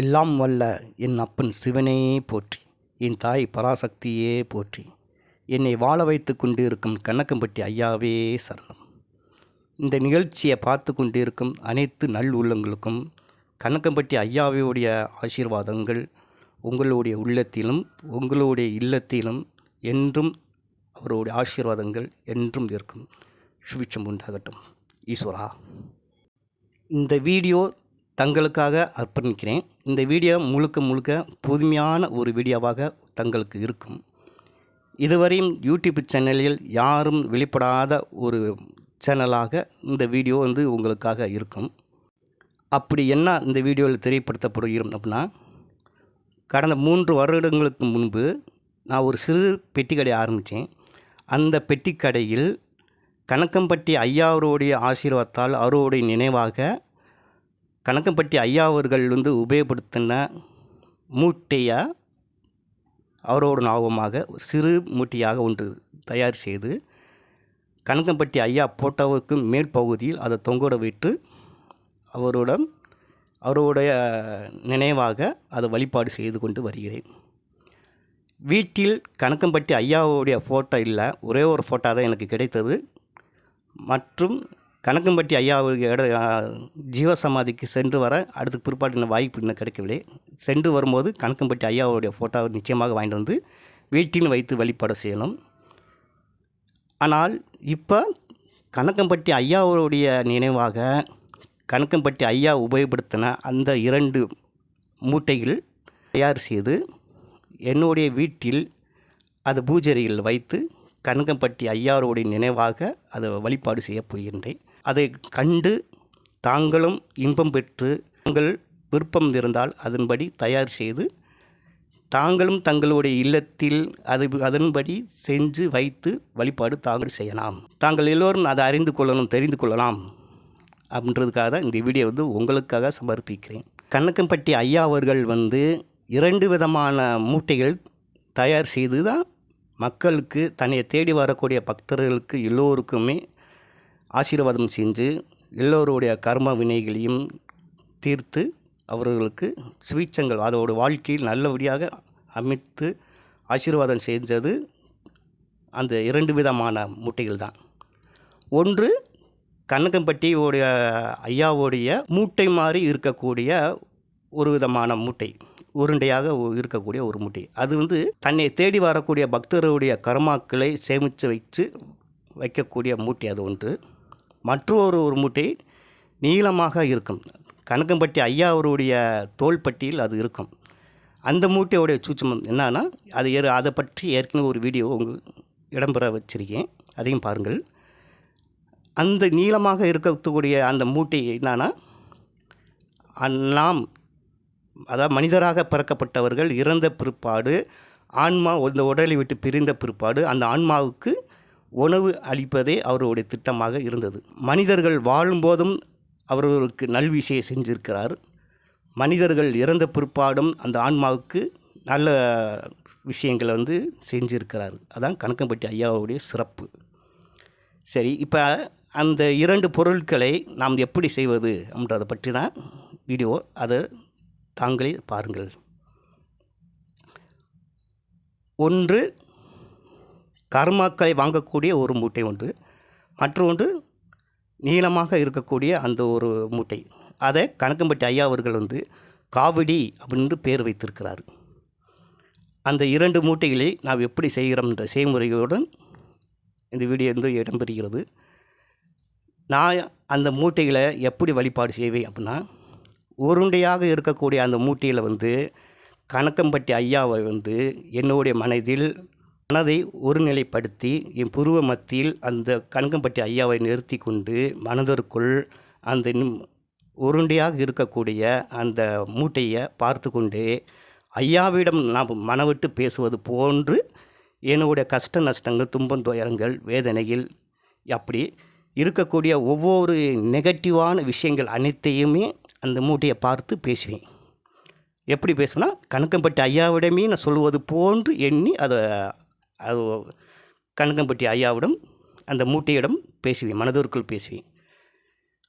எல்லாம் வல்ல என் அப்பன் சிவனே போற்றி என் தாய் பராசக்தியே போற்றி. என்னை வாழ வைத்து கொண்டு இருக்கும் கண்ணக்கம்பட்டி ஐயாவே சரணம். இந்த நிகழ்ச்சியை பார்த்து கொண்டு இருக்கும் அனைத்து நல் உள்ளங்களுக்கும் கண்ணக்கம்பட்டி ஐயாவையுடைய ஆசீர்வாதங்கள் உங்களுடைய உள்ளத்திலும் உங்களுடைய இல்லத்திலும் என்றும் அவருடைய ஆசீர்வாதங்கள் என்றும் இருக்கும். சுபிச்சம் உண்டாகட்டும். ஈஸ்வரா. இந்த வீடியோ தங்களுக்காக அர்ப்பணிக்கிறேன். இந்த வீடியோ முழுக்க முழுக்க புதுமையான ஒரு வீடியோவாக தங்களுக்கு இருக்கும். இதுவரையும் யூடியூப் சேனலில் யாரும் வெளிப்படாத ஒரு சேனலாக இந்த வீடியோ வந்து உங்களுக்காக இருக்கும். அப்படி என்ன இந்த வீடியோவில் தெரியப்படுத்தப்படுகிறோம் அப்படின்னா கடந்த மூன்று வருடங்களுக்கு முன்பு நான் ஒரு சிறு பெட்டி கடை ஆரம்பித்தேன். அந்த பெட்டி கடையில் கணக்கம்பட்டி ஐயாவருடைய ஆசீர்வாதத்தால் அவருடைய நினைவாக கணக்கம்பட்டி ஐயா அவர்கள் வந்து உபயோகப்படுத்தின மூட்டையாக அவரோட ஞாபகமாக சிறு மூட்டையாக ஒன்று தயார் செய்து கணக்கம்பட்டி ஐயா போட்டோவுக்கு மேற்பகுதியில் அதை தொங்கோட விட்டு அவரோட அவருடைய நினைவாக அதை வழிபாடு செய்து கொண்டு வருகிறேன். வீட்டில் கணக்கம்பட்டி ஐயாவுடைய ஃபோட்டோ இல்லை ஒரே ஒரு ஃபோட்டோ தான் எனக்கு கிடைத்தது. மற்றும் கணக்கம்பட்டி ஐயாவுக்கு இட ஜீவசமாதிக்கு சென்று வர அடுத்து பிற்பாடு இன்னும் வாய்ப்பு இன்னும் கிடைக்கவில்லை. சென்று வரும்போது கணக்கம்பட்டி ஐயாவுடைய ஃபோட்டோவை நிச்சயமாக வாங்கிட்டு வந்து வீட்டில் வைத்து வழிபாடு செய்யணும். ஆனால் இப்போ கணக்கம்பட்டி ஐயாவுடைய நினைவாக கணக்கம்பட்டி ஐயா உபயோகப்படுத்தின அந்த இரண்டு மூட்டைகள் தயார் செய்து என்னுடைய வீட்டில் அது பூஜரியில் வைத்து கணக்கம்பட்டி ஐயாருடைய நினைவாக அதை வழிபாடு செய்ய போகின்றேன். அதை கண்டு தாங்களும் இன்பம் பெற்று உங்கள் விருப்பம் இருந்தால் அதன்படி தயார் செய்து தாங்களும் தங்களுடைய இல்லத்தில் அது அதன்படி செஞ்சு வைத்து வழிபாடு தாங்கள் செய்யலாம். தாங்கள் எல்லோரும் அதை அறிந்து கொள்ளணும் தெரிந்து கொள்ளலாம் அப்படின்றதுக்காக தான் இந்த வீடியோ வந்து உங்களுக்காக சமர்ப்பிக்கிறேன். கண்ணக்கம்பட்டி ஐயா அவர்கள் வந்து இரண்டு விதமான மூட்டைகள் தயார் செய்து தான் மக்களுக்கு தன்னை தேடி வரக்கூடிய பக்தர்களுக்கு எல்லோருக்குமே ஆசீர்வாதம் செஞ்சு எல்லோருடைய கர்ம வினைகளையும் தீர்த்து அவர்களுக்கு சுவீச்சங்கள் அதோட வாழ்க்கையில் நல்லபடியாக அமைத்து ஆசீர்வாதம் செஞ்சது அந்த இரண்டு விதமான மூட்டைகள் தான். ஒன்று கண்ணகம்பட்டியோடைய ஐயாவுடைய மூட்டை மாதிரி இருக்கக்கூடிய ஒரு விதமான மூட்டை உருண்டையாக இருக்கக்கூடிய ஒரு மூட்டை. அது வந்து தன்னை தேடி வரக்கூடிய பக்தருடைய கர்மாக்களை சேமித்து வைத்து வைக்கக்கூடிய மூட்டை அது ஒன்று. மற்றொரு ஒரு மூட்டை நீளமாக இருக்கும். கணக்கம்பட்டி ஐயா அவருடைய தோள்பட்டியில் அது இருக்கும். அந்த மூட்டையோடைய சூட்சமம் என்னன்னா அது ஏறு அதை பற்றி ஏற்கனவே ஒரு வீடியோ உங்கள் இடம்பெற வச்சுருக்கேன். அதையும் பாருங்கள். அந்த நீளமாக இருக்கக்கூடிய அந்த மூட்டை என்னன்னா நாம் அதாவது மனிதராக பிறக்கப்பட்டவர்கள் இறந்த பிற்பாடு ஆன்மா இந்த உடலை விட்டு பிரிந்த பிற்பாடு அந்த ஆன்மாவுக்கு உணவு அளிப்பதே அவருடைய திட்டமாக இருந்தது. மனிதர்கள் வாழும்போதும் அவர்களுக்கு நல்விசையை செஞ்சிருக்கிறார். மனிதர்கள் இறந்த பிற்பாடும் அந்த ஆன்மாவுக்கு நல்ல விஷயங்களை வந்து செஞ்சிருக்கிறார். அதான் கணக்கம்பட்டி ஐயாவுடைய சிறப்பு. சரி இப்போ அந்த இரண்டு பொருட்களை நாம் எப்படி செய்வது அப்படின்றத பற்றி தான் வீடியோ அதை தாங்களே பாருங்கள். ஒன்று கர்மாக்களை வாங்கக்கூடிய ஒரு மூட்டை ஒன்று மற்றொன்று நீளமாக இருக்கக்கூடிய அந்த ஒரு மூட்டை. அதை கணக்கம்பட்டி ஐயா அவர்கள் வந்து காவடி அப்படின்னு பேர் வைத்திருக்கிறார். அந்த இரண்டு மூட்டைகளை நாம் எப்படி செய்கிறோம்ன்ற செய்முறையுடன் இந்த வீடியோ வந்து இடம்பெறுகிறது. நான் அந்த மூட்டைகளை எப்படி வழிபாடு செய்வேன் அப்படின்னா உருண்டையாக இருக்கக்கூடிய அந்த மூட்டையில் வந்து கணக்கம்பட்டி ஐயாவை வந்து என்னுடைய மனதில் மனதை ஒருநிலைப்படுத்தி என் புருவ மத்தியில் அந்த கணக்கம்பட்டி ஐயாவை நிறுத்தி கொண்டு மனதிற்குள் அந்த உருண்டையாக இருக்கக்கூடிய அந்த மூட்டையை பார்த்து கொண்டு ஐயாவிடம் நாம் மனவிட்டு பேசுவது போன்று என்னுடைய கஷ்ட நஷ்டங்கள் துன்பம் துயரங்கள் வேதனைகள் அப்படி இருக்கக்கூடிய ஒவ்வொரு நெகட்டிவான விஷயங்கள் அனைத்தையுமே அந்த மூட்டையை பார்த்து பேசுவேன். எப்படி பேசுனா கணக்கம்பட்டி ஐயாவிடமே நான் சொல்வது போன்று எண்ணி அதை அது கணக்கம்பட்டி ஐயாவிடம் அந்த மூட்டையிடம் பேசுவேன் மனதிற்குள் பேசுவேன்.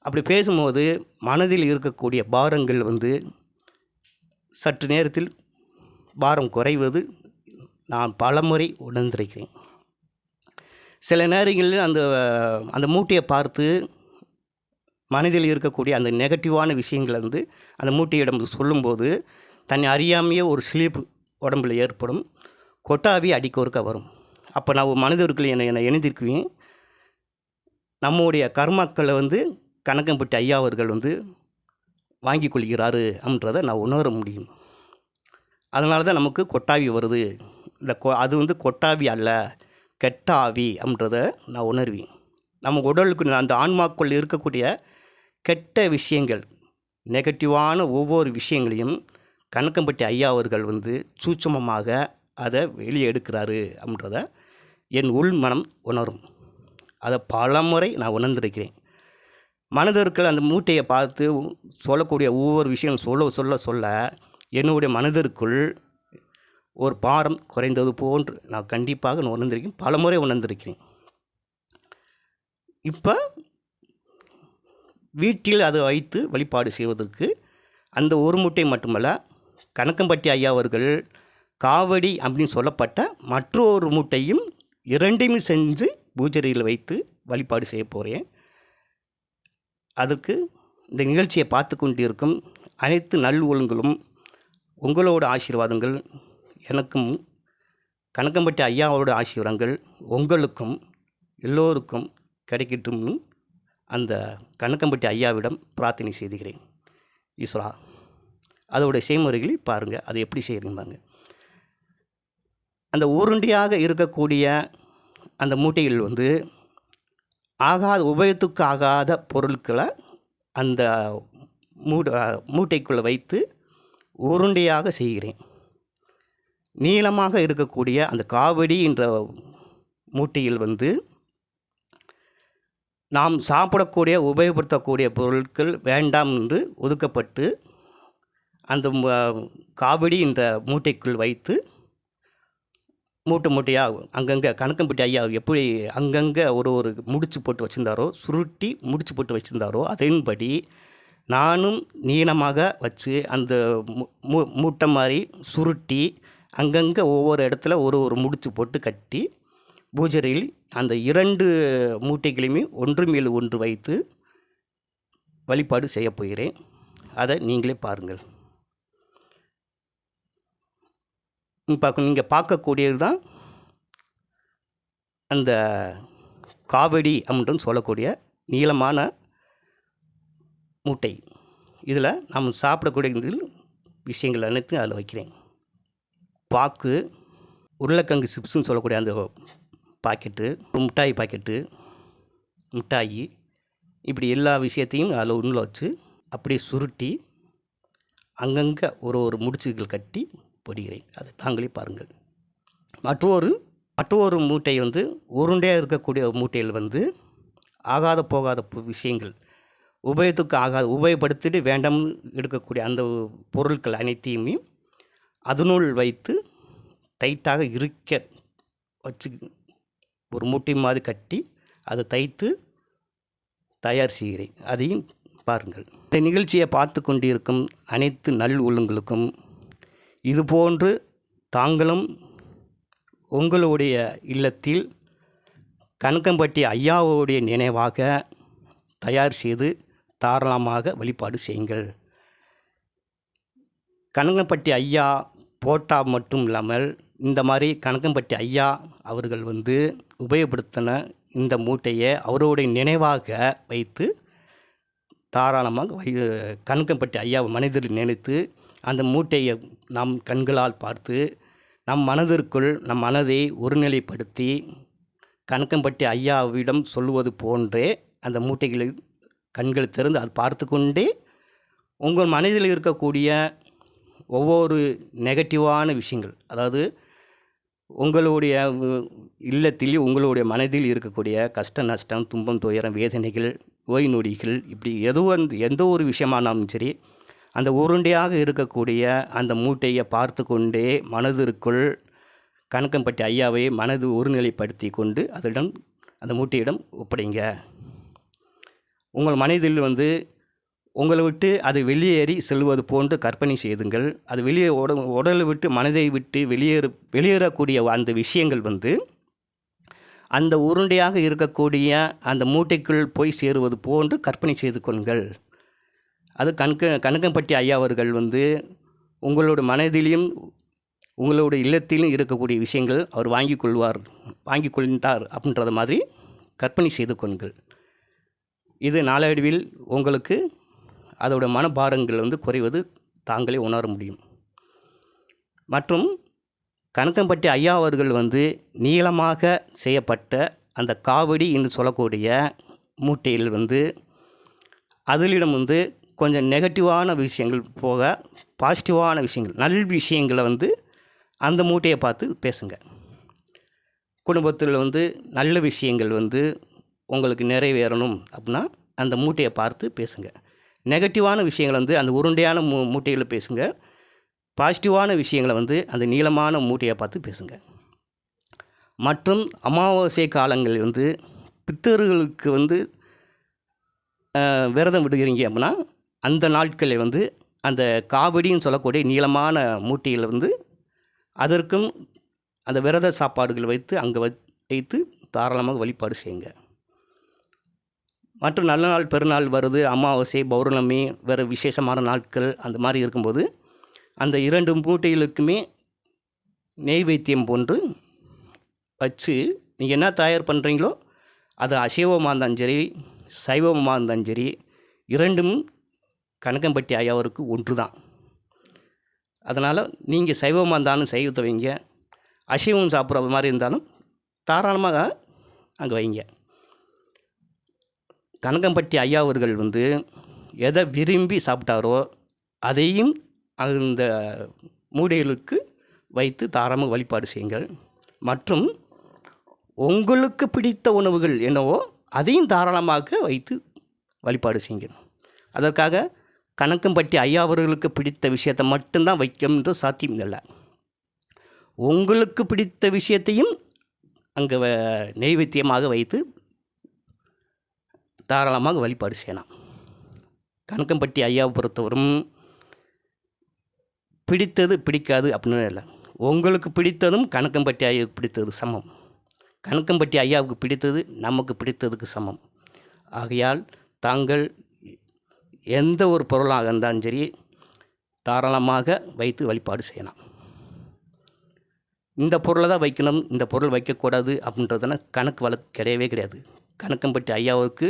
அப்படி பேசும்போது மனதில் இருக்கக்கூடிய பாரங்கள் வந்து சற்று நேரத்தில் பாரம் குறைவது நான் பலமுறை உணர்ந்திருக்கிறேன். சில நேரங்களில் அந்த அந்த மூட்டையை பார்த்து மனதில் இருக்கக்கூடிய அந்த நெகட்டிவான விஷயங்களை வந்து அந்த மூட்டையிடம் சொல்லும்போது தன்னை அறியாமையே ஒரு ஸ்லீப் உடம்பில் ஏற்படும். கொட்டாவி அடிக்கொருக்க வரும். அப்போ நான் மனிதர்கள் என்னை என்னை இணைந்திருக்குவேன் நம்முடைய கர்மாக்களை வந்து கணக்கம்பட்டி ஐயா அவர்கள் வந்து வாங்கி கொள்கிறாரு அப்படின்றத நான் உணர முடியும். அதனால தான் நமக்கு கொட்டாவி வருது. இந்த கொ அது வந்து கொட்டாவி அல்ல கெட்ட ஆவி அப்படின்றத நான் உணர்வேன். நம்ம உடலுக்கு அந்த ஆன்மாக்குள் இருக்கக்கூடிய கெட்ட விஷயங்கள் நெகட்டிவான ஒவ்வொரு விஷயங்களையும் கணக்கம்பட்டி ஐயா அவர்கள் வந்து சூட்சமமாக அதை வெளியே எடுக்கிறாரு அப்படின்றத என் உள் மனம் உணரும். அதை பல முறை நான் உணர்ந்திருக்கிறேன். மனிதர்கள் அந்த மூட்டையை பார்த்து சொல்லக்கூடிய ஒவ்வொரு விஷயம் சொல்ல சொல்ல சொல்ல என்னுடைய மனதிற்குள் ஒரு பாரம் குறைந்தது போன்று நான் கண்டிப்பாக நான் உணர்ந்திருக்கேன் பலமுறை உணர்ந்திருக்கிறேன். இப்போ வீட்டில் அதை வைத்து வழிபாடு செய்வதற்கு அந்த ஒரு மூட்டை மட்டுமல்ல கணக்கம்பட்டி ஐயா அவர்கள் காவடி அப்படின்னு சொல்லப்பட்ட மற்றொரு மூட்டையும் இரண்டையுமே செஞ்சு பூஜரியில் வைத்து வழிபாடு செய்ய போகிறேன் அதற்கு இந்த நிகழ்ச்சியை பார்த்து கொண்டிருக்கும் அனைத்து நல் உங்களோட ஆசீர்வாதங்கள் எனக்கும் கணக்கம்பட்டி ஐயாவோட ஆசீர்வாதங்கள் உங்களுக்கும் எல்லோருக்கும் கிடைக்கட்டும்னு அந்த கணக்கம்பட்டி ஐயாவிடம் பிரார்த்தனை செய்துகிறேன். ஈஸ்வரா அதோட செய்முறைகளை பாருங்கள் அதை எப்படி செய்கிறீங்க அந்த உருண்டையாக இருக்கக்கூடிய அந்த மூட்டையில் வந்து ஆகாத உபயோகத்துக்கு ஆகாத பொருட்களை அந்த மூட மூட்டைக்குள்ளே வைத்து உருண்டையாக செய்கிறேன். நீளமாக இருக்கக்கூடிய அந்த காவடி என்ற மூட்டையில் வந்து நாம் சாப்பிடக்கூடிய உபயோகப்படுத்தக்கூடிய பொருட்கள் வேண்டாம் என்று ஒதுக்கப்பட்டு அந்த காவடி என்ற மூட்டைக்குள் வைத்து மூட்டை மூட்டையாக அங்கங்கே கணக்கம்பட்டி ஐயா எப்படி அங்கங்கே ஒரு ஒரு முடிச்சு போட்டு வச்சுருந்தாரோ சுருட்டி முடிச்சு போட்டு வச்சுருந்தாரோ அதன்படி நானும் நீளமாக வச்சு அந்த மூ- மூ- மூட்டை மாதிரி சுருட்டி அங்கங்கே ஒவ்வொரு இடத்துல ஒரு ஒரு முடிச்சு போட்டு கட்டி பூஜையில் அந்த இரண்டு மூட்டைகளையுமே ஒன்று மேல் ஒன்று வைத்து வழிபாடு செய்யப் போகிறேன். அதை நீங்களே பாருங்கள். பார்க்க நீங்கள் பார்க்கக்கூடியது தான் அந்த காவடி அப்படின்னு சொல்லக்கூடிய நீளமான மூட்டை. இதில் நாம் சாப்பிடக்கூடிய விஷயங்கள் அனைத்தும் அதில் வைக்கிறேன். பாக்கு உருளைக்கிழங்கு சிப்ஸுன்னு சொல்லக்கூடிய அந்த பாக்கெட்டு மிட்டாய் பாக்கெட்டு மிட்டாயி இப்படி எல்லா விஷயத்தையும் அதில் உள்ள வச்சு அப்படியே சுருட்டி அங்கங்கே ஒரு ஒரு முடிச்சுகள் கட்டி பொடிகிறேன். அதை தாங்களே பாருங்கள். மற்றொரு மற்றொரு மூட்டை வந்து உருண்டையாக இருக்கக்கூடிய மூட்டையில் வந்து ஆகாத போகாத விஷயங்கள். உபயோகத்துக்கு ஆகாத உபயோகப்படுத்திட்டு வேண்டாம் எடுக்கக்கூடிய அந்த பொருட்கள் அனைத்தையுமே அதனுள் வைத்து டைட்டாக இருக்க வச்சு ஒரு மூட்டை மாதிரி கட்டி அதை தைத்து தயார் செய்கிறேன். அதையும் பாருங்கள். இந்த நிகழ்ச்சியை பார்த்து கொண்டிருக்கும் அனைத்து நல் உள்ளங்களுக்கும் இதுபோன்று தாங்களும் உங்களுடைய இல்லத்தில் கணக்கம்பட்டி ஐயாவுடைய நினைவாக தயார் செய்து தாராளமாக வழிபாடு செய்யுங்கள். கணக்கம்பட்டி ஐயா போட்டா மட்டும் இல்லாமல் இந்த மாதிரி கணக்கம்பட்டி ஐயா அவர்கள் வந்து உபயோகப்படுத்தின இந்த மூட்டையை அவருடைய நினைவாக வைத்து தாராளமாக வை கணக்கம்பட்டி ஐயாவை மனிதர்கள் நினைத்து அந்த மூட்டையை நம் கண்களால் பார்த்து நம் மனதிற்குள் நம் மனதை ஒருநிலைப்படுத்தி கணக்கம்பட்டி ஐயாவிடம் சொல்லுவது போன்றே அந்த மூட்டைகளை கண்கள் திறந்து அது பார்த்து கொண்டே உங்கள் மனதில் இருக்கக்கூடிய ஒவ்வொரு நெகட்டிவான விஷயங்கள் அதாவது உங்களுடைய இல்லத்தில் உங்களுடைய மனதில் இருக்கக்கூடிய கஷ்ட நஷ்டம் துன்பம் துயரம் வேதனைகள் நோய் நொடிகள் இப்படி எதுவும் வந்து எந்த ஒரு விஷயமானாலும் சரி அந்த உருண்டையாக இருக்கக்கூடிய அந்த மூட்டையை பார்த்து கொண்டே மனதிற்குள் கணக்கம்பட்டி ஐயாவை மனது ஒருநிலைப்படுத்தி கொண்டு அதனிடம் அந்த மூட்டையிடம் ஒப்படைங்க. உங்கள் மனதில் வந்து உங்களை விட்டு அது வெளியேறி செல்வது போன்று கற்பனை செய்துங்கள். அது வெளியே உட உடலை விட்டு மனதை விட்டு வெளியேறு வெளியேறக்கூடிய அந்த விஷயங்கள் வந்து அந்த உருண்டையாக இருக்கக்கூடிய அந்த மூட்டைக்குள் போய் சேருவது போன்று கற்பனை செய்து கொள்ளுங்கள். அது கணக்க கணக்கம்பட்டி ஐயா அவர்கள் வந்து உங்களோட மனதிலும் உங்களோட இல்லத்திலும் இருக்கக்கூடிய விஷயங்கள் அவர் வாங்கி கொள்வார் வாங்கி கொள்கின்றார் அப்படின்றத மாதிரி கற்பனை செய்து கொள்ளுங்கள். இது நாளடைவில் உங்களுக்கு அதோட மனபாரங்கள் வந்து குறைவது தாங்களே உணர முடியும். மற்றும் கணக்கம்பட்டி ஐயா அவர்கள் வந்து நீளமாக செய்யப்பட்ட அந்த காவடி என்று சொல்லக்கூடிய மூட்டையில் வந்து அதிலிடம் வந்து கொஞ்சம் நெகட்டிவான விஷயங்கள் போக பாசிட்டிவான விஷயங்கள் நல் விஷயங்களை வந்து அந்த மூட்டையை பார்த்து பேசுங்க. குடும்பத்தில் வந்து நல்ல விஷயங்கள் வந்து உங்களுக்கு நிறைவேறணும் அப்படின்னா அந்த மூட்டையை பார்த்து பேசுங்க. நெகட்டிவான விஷயங்களை வந்து அந்த உருண்டையான மூ மூட்டையில் பேசுங்க. பாசிட்டிவான விஷயங்களை வந்து அந்த நீளமான மூட்டையை பார்த்து பேசுங்க. மற்றும் அமாவாசை காலங்களில் வந்து பித்தர்களுக்கு வந்து விரதம் விடுகிறீங்க அப்படின்னா அந்த நாட்களில் வந்து அந்த காவடின்னு சொல்லக்கூடிய நீளமான மூட்டையில் வந்து அதற்கும் அந்த விரத சாப்பாடுகள் வைத்து அங்கே வைத்து தாராளமாக வழிபாடு செய்யுங்க. மற்றும் நல்ல நாள் பெருநாள் வருது அமாவாசை பௌர்ணமி வேறு விசேஷமான நாட்கள் அந்த மாதிரி இருக்கும்போது அந்த இரண்டு மூட்டைகளுக்குமே நெய்வேத்தியம் போன்று வச்சு நீங்கள் என்ன தயார் பண்ணுறீங்களோ அது அசைவமாக இருந்தாலும் சரி சைவமாக இருந்தாலும் சரி இரண்டும் கணக்கம்பட்டி ஐயாவருக்கு ஒன்று தான் அதனால் நீங்கள் சைவமாக இருந்தாலும் சைவத்தை வைங்க. அசைவம் சாப்பிட்ற மாதிரி இருந்தாலும் தாராளமாக அங்கே வைங்க. கனகம்பட்டி ஐயா அவர்கள் வந்து எதை விரும்பி சாப்பிட்டாரோ அதையும் அந்த மூடைகளுக்கு வைத்து தாராளமாக வழிபாடு செய்யுங்கள். மற்றும் உங்களுக்கு பிடித்த உணவுகள் என்னவோ அதையும் தாராளமாக வைத்து வழிபாடு செய்யுங்கள். அதற்காக கணக்கம்பட்டி ஐயா அவர்களுக்கு பிடித்த விஷயத்தை மட்டும்தான் வைக்கணுன்ற சாத்தியம் இல்லை. உங்களுக்கு பிடித்த விஷயத்தையும் அங்கே நெய்வேத்தியமாக வைத்து தாராளமாக வழிபாடு செய்யலாம். கணக்கம்பட்டி ஐயாவை பொறுத்தவரும் பிடித்தது பிடிக்காது அப்படின்னு இல்லை. உங்களுக்கு பிடித்ததும் கணக்கம்பட்டி ஐயாவுக்கு பிடித்தது சமம். கணக்கம்பட்டி ஐயாவுக்கு பிடித்தது நமக்கு பிடித்ததுக்கு சமம். ஆகையால் தாங்கள் எந்த ஒரு பொருளாக இருந்தாலும் சரி தாராளமாக வைத்து வழிபாடு செய்யலாம். இந்த பொருளை தான் வைக்கணும் இந்த பொருள் வைக்கக்கூடாது அப்படின்றதுனா கணக்கு வழக்கு கிடையவே கிடையாது. கணக்கம்பட்டி ஐயாவுக்கு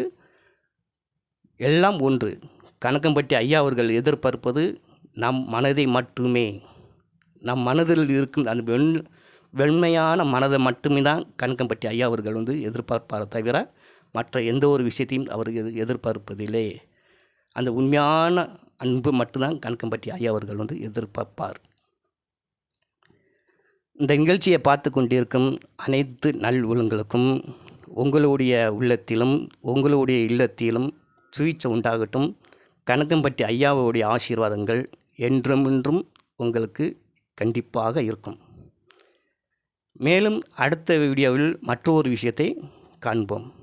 எல்லாம் ஒன்று. கணக்கம்பட்டி ஐயா அவர்கள் எதிர்பார்ப்பது நம் மனதை மட்டுமே. நம் மனதில் இருக்கும் அந்த வெண் வெண்மையான மனதை மட்டுமே தான் கணக்கம்பட்டி ஐயா அவர்கள் வந்து எதிர்பார்ப்பார தவிர மற்ற எந்த ஒரு விஷயத்தையும் அவர் எதிர்பார்ப்பதில்லை. அந்த உண்மையான அன்பு மட்டும்தான் கணக்கம்பட்டி ஐயா அவர்கள் வந்து எதிர்பார்ப்பார். இந்த நிகழ்ச்சியை பார்த்து கொண்டிருக்கும் அனைத்து நல் உள்ளங்களுக்கும் உங்களுடைய உள்ளத்திலும் உங்களுடைய இல்லத்திலும் சுவிச்சை உண்டாகட்டும். கணக்கம்பட்டி ஐயாவுடைய ஆசீர்வாதங்கள் என்றும் என்றும் உங்களுக்கு கண்டிப்பாக இருக்கும். மேலும் அடுத்த வீடியோவில் மற்றொரு விஷயத்தை காண்போம்.